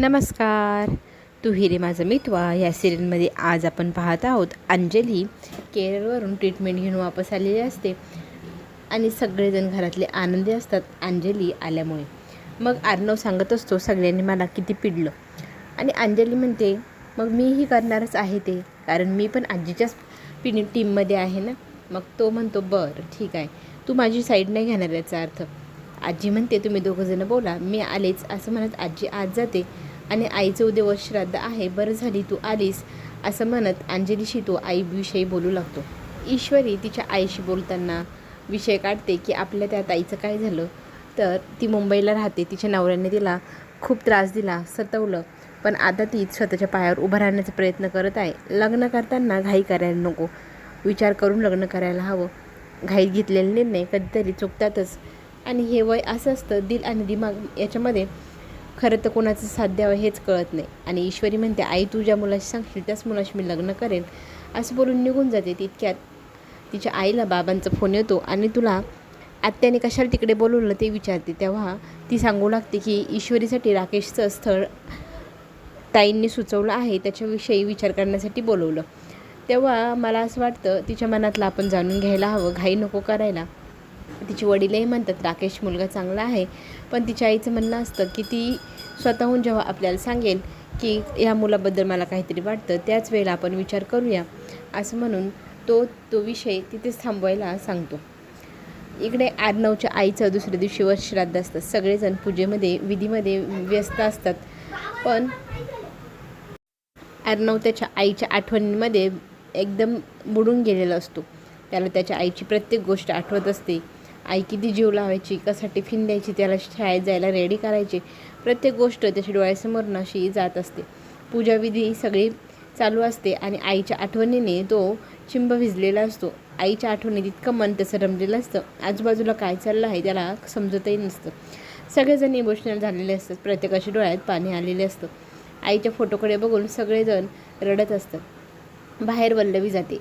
नमस्कार. तू हिरे माझा मितवा या सिरियलमध्ये आज आपण पाहत आहोत अंजली केरळवरून ट्रीटमेंट घेऊन वापस आलेली असते. आणि सगळेजण घरातले आनंदी असतात अंजली आल्यामुळे. मग आर्नव सांगत असतो सगळ्यांनी मला किती पिडलं. आणि अंजली म्हणते मग मीही करणारच आहे ते कारण मी पण आजीच्याच पिणी टीममध्ये आहे ना. मग तो म्हणतो बरं ठीक आहे. तू माझी साईड नाही घेणार याचा अर्थ. आजी म्हणते तुम्ही दोघंजणं बोला मी आलेच असं म्हणत आजी आज जाते. आणि आईचं उद्या श्राद्ध आहे बरं झाली तू आलीस असं म्हणत अंजलीशी तो आईविषयी बोलू लागतो. ईश्वरी तिच्या आईशी बोलताना विषय काढते की आपल्या त्या ताईचं काय झालं? तर ती मुंबईला राहते तिच्या नवऱ्याने तिला खूप त्रास दिला सतवलं. पण आता ती स्वतःच्या पायावर उभं राहण्याचा प्रयत्न करत आहे. लग्न करताना घाई करायला नको. विचार करून लग्न करायला हवं. घाईत घेतलेले निर्णय कधीतरी चुकतातच. आणि हे वय असं असतं दिल आणि दिमाग याच्यामध्ये खरं तर कोणाचं साथ द्यावं हेच कळत नाही. आणि ईश्वरी म्हणते आई तू ज्या मुलाशी सांगशील त्याच मुलाशी मी लग्न करेन. असं बोलून निघून जाते तितक्यात. तिच्या आईला बाबांचा फोन येतो आणि तुला आत्याने कशाला तिकडे बोलवलं ते विचारते. तेव्हा ती सांगू लागते की ईश्वरीसाठी राकेशचं स्थळ ताईंनी सुचवलं आहे त्याच्याविषयी विचार करण्यासाठी बोलवलं. तेव्हा मला असं वाटतं तिच्या मनातलं आपण जाणून घ्यायला हवं. घाई नको करायला. तिचे वडीलही म्हणतात राकेश मुलगा चांगला आहे. पण तिच्या आईचं म्हणणं असतं की ती स्वतःहून जेव्हा आपल्याला सांगेल की या मुलाबद्दल मला काहीतरी वाटतं त्याच वेळेला आपण विचार करूया. असं म्हणून तो तो विषय तिथेच थांबवायला सांगतो. इकडे आर्नवच्या आईचं दुसऱ्या दिवशी वर्ष श्राद्ध असतात सगळेजण पूजेमध्ये विधीमध्ये व्यस्त असतात. पण अर्णव त्याच्या आईच्या आठवणींमध्ये एकदम बुडून गेलेला असतो. त्याला त्याच्या आईची प्रत्येक गोष्ट आठवत असते. आई किती जीव लावायची कसा टिफिन द्यायची त्याला शाळेत जायला रेडी करायची प्रत्येक गोष्ट त्याच्या डोळ्यासमोर अशी जात असते. पूजाविधी सगळी चालू असते आणि आईच्या आठवणीने तो चिंब भिजलेला असतो. आईच्या आठवणीत इतकं मन त्याचं रमलेलं असतं. आजूबाजूला काय चाललं आहे त्याला समजतही नसतं. सगळेजण इमोशनल झालेले असतात. प्रत्येकाच्या डोळ्यात पाणी आलेले असतं. आईच्या फोटोकडे बघून सगळेजण रडत असतात. बाहेर वल्लवी जाते.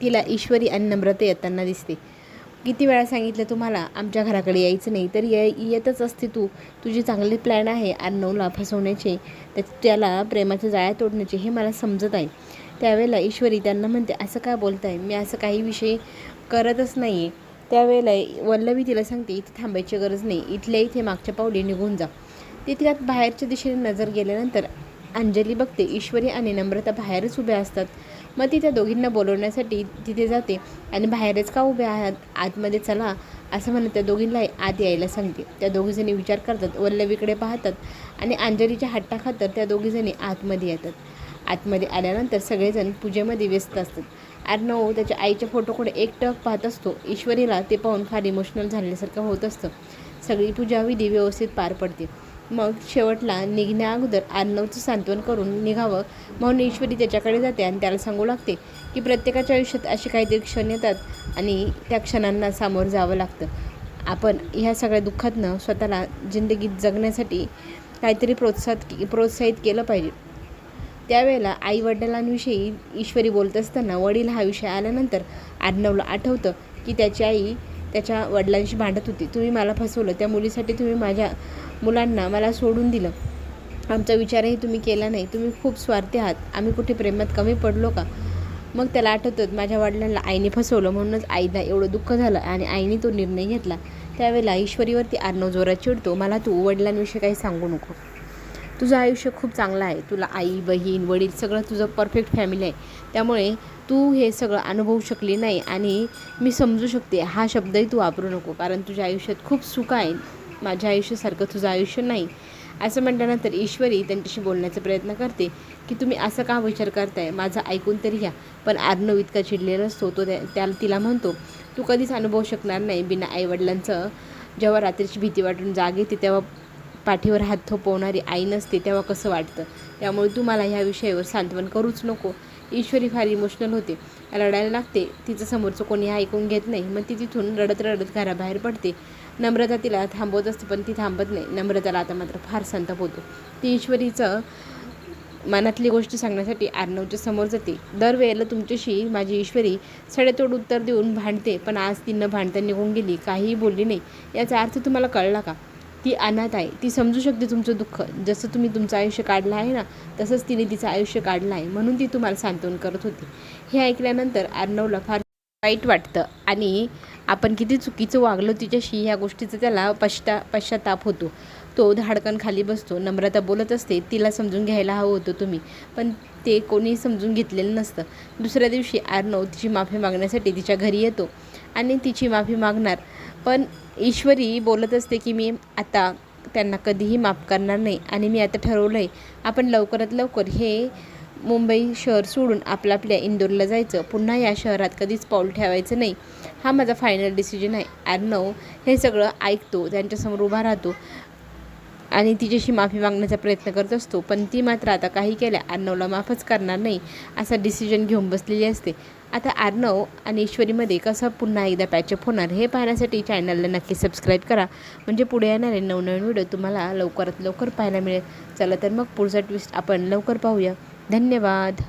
तिला ईश्वरी आणि नम्रता येताना दिसते. किती वेळा सांगितलं तुम्हाला आमच्या घराकडे यायचं नाही तर ये येतच असते तू. तुझी चांगले प्लॅन आहे अर्णवला फसवण्याचे त्या त्याला प्रेमाच्या जाळ्या तोडण्याचे हे मला समजत आहे. त्यावेळेला ईश्वरी त्यांना म्हणते असं काय बोलताय? मी असं काही विषय करतच नाही आहे त्यावेळेला वल्लवी तिला सांगते इथे थांबायची गरज नाही इथल्या इथे मागच्या पावली निघून जा. तिथल्यात बाहेरच्या दिशेने नजर गेल्यानंतर अंजली बघते ईश्वरी आणि नम्रता बाहेरच उभ्या असतात. मग ती त्या दोघींना बोलवण्यासाठी तिथे जाते आणि बाहेरच का उभे आहात? आतमध्ये चला असं म्हणत त्या दोघींना आत यायला सांगते. त्या दोघीजणी विचार करतात वल्लवीकडे पाहतात आणि अंजलीच्या हट्टाखातर त्या दोघीजणी आतमध्ये येतात. आतमध्ये आल्यानंतर सगळेजण पूजेमध्ये व्यस्त असतात. अर्णव त्याच्या आईच्या फोटोकडे एक टक पाहत असतो. ईश्वरीला ते पाहून फार इमोशनल झाल्यासारखं होत असतं. सगळी पूजाविधी व्यवस्थित पार पडते. मग शेवटला निघण्या अगोदर अर्णवचं सांत्वन करून निघावं. म्हणून ईश्वरी त्याच्याकडे जाते आणि त्याला सांगू लागते की प्रत्येकाच्या आयुष्यात असे काहीतरी क्षण येतात आणि त्या क्षणांना सामोरं जावं लागतं. आपण ह्या सगळ्या दुःखातनं स्वतःला जिंदगीत जगण्यासाठी काहीतरी प्रोत्साहित प्रोत्साहित केलं पाहिजे. त्यावेळेला आई वडिलांविषयी ईश्वरी बोलत असताना वडील हा विषय आल्यानंतर आर्नवला आठवतं की त्याची आई त्याच्या वडिलांशी भांडत होती. तुम्ही मला फसवलं. त्या मुलीसाठी तुम्ही माझ्या मुलांना मला सोडून दिलं. आमचा विचारही तुम्ही केला नाही. तुम्ही खूप स्वार्थी आहात. आम्ही कुठे प्रेमात कमी पडलो का? मग त्याला आठवतं माझ्या वडिलांना आईने फसवलं. म्हणूनच आईला एवढं दुःख झालं आणि आईने तो निर्णय घेतला. त्यावेळेला ईश्वरीवरती अर्णव जोरात चिडतो. मला तू वडिलांविषयी काही सांगू नको. तुझं आयुष्य खूप चांगलं आहे. तुला आई बहीण वडील सगळं तुझं परफेक्ट फॅमिली आहे. त्यामुळे तू हे सगळं अनुभवू शकली नाही आणि मी समजू शकते हा शब्दही तू वापरू नको. कारण तुझ्या आयुष्यात खूप सुख आहे. माझ्या आयुष्यासारखं तुझं आयुष्य नाही. असं म्हटल्यानंतर ईश्वरी त्यांच्याशी बोलण्याचा प्रयत्न करते की तुम्ही असं का विचार करताय? माझं ऐकून तरी घ्या. पण अर्णव इतका चिडलेला असतो. तो त्या त्याला तिला म्हणतो तू कधीच अनुभवू शकणार नाही. बिना आईवडिलांचं जेव्हा रात्रीची भीती वाटून जाग येते तेव्हा पाठीवर हात थोपवणारी आई नसते तेव्हा कसं वाटतं? त्यामुळे तुम्हाला ह्या विषयावर सांत्वन करूच नको. ईश्वरी फार इमोशनल होते. रडायला लागते. तिचं समोरचं कोणी ऐकून घेत नाही. मग ती तिथून रडत रडत घराबाहेर पडते. नम्रता तिला थांबवत असते पण ती थांबत नाही. नम्रताला आता मात्र फार संताप होतो. ती ईश्वरीचं मनातली गोष्ट सांगण्यासाठी आर्णवच्या समोर जाते. दरवेळेला तुमच्याशी माझी ईश्वरी सडेतोड उत्तर देऊन भांडते पण आज ती न भांडता निघून गेली. काहीही बोलली नाही. याचा अर्थ तुम्हाला कळला का? ती अनाथ आहे. ती समजू शकते तुमचं दुःख. जसं तुम्ही तुमचं आयुष्य काढलं आहे ना तसंच तिने तिचं आयुष्य काढलं आहे. म्हणून ती तुम्हाला सांत्वन करत होती. हे ऐकल्यानंतर अर्णवला फार वाईट वाटतं आणि आपण किती चुकीचं वागलो तिच्याशी ह्या गोष्टीचा त्याला पश्चा पश्चाताप होतो. तो धाडकन खाली बसतो. नम्रता बोलत असते. तिला समजून घ्यायला हवं होतं तुम्ही. पण ते कोणी समजून घेतलेलं नसतं. दुसऱ्या दिवशी अर्णव तिची माफी मागण्यासाठी तिच्या घरी येतो आणि तिची माफी मागणार पण ईश्वरी बोलत असते की मी आता त्यांना कधीही माफ करणार नाही आणि मी आता ठरवलं आहे आपण लवकरात लवकर हे मुंबई शहर सोडून आपलं आपल्या इंदोरला जायचं. पुन्हा या शहरात कधीच पाऊल ठेवायचं नाही. हा माझा फायनल डिसिजन आहे. अर्णव हे सगळं ऐकतो त्यांच्यासमोर उभा राहतो. आणि तिच्याशी माफी मागण्याचा प्रयत्न करत असतो पण ती मात्र आता काही केल्या अर्णवला माफच करणार नाही असा डिसिजन घेऊन बसलेली असते. आता अर्णव आणि ईश्वरीमध्ये कसं पुन्हा एकदा पॅचअप होणार हे पाहण्यासाठी चॅनलला नक्की सबस्क्राईब करा. म्हणजे पुढे येणारे नवनवीन व्हिडिओ तुम्हाला लवकरात लवकर पाहायला मिळेल. चला तर मग पुढचा ट्विस्ट आपण लवकर पाहूया. धन्यवाद.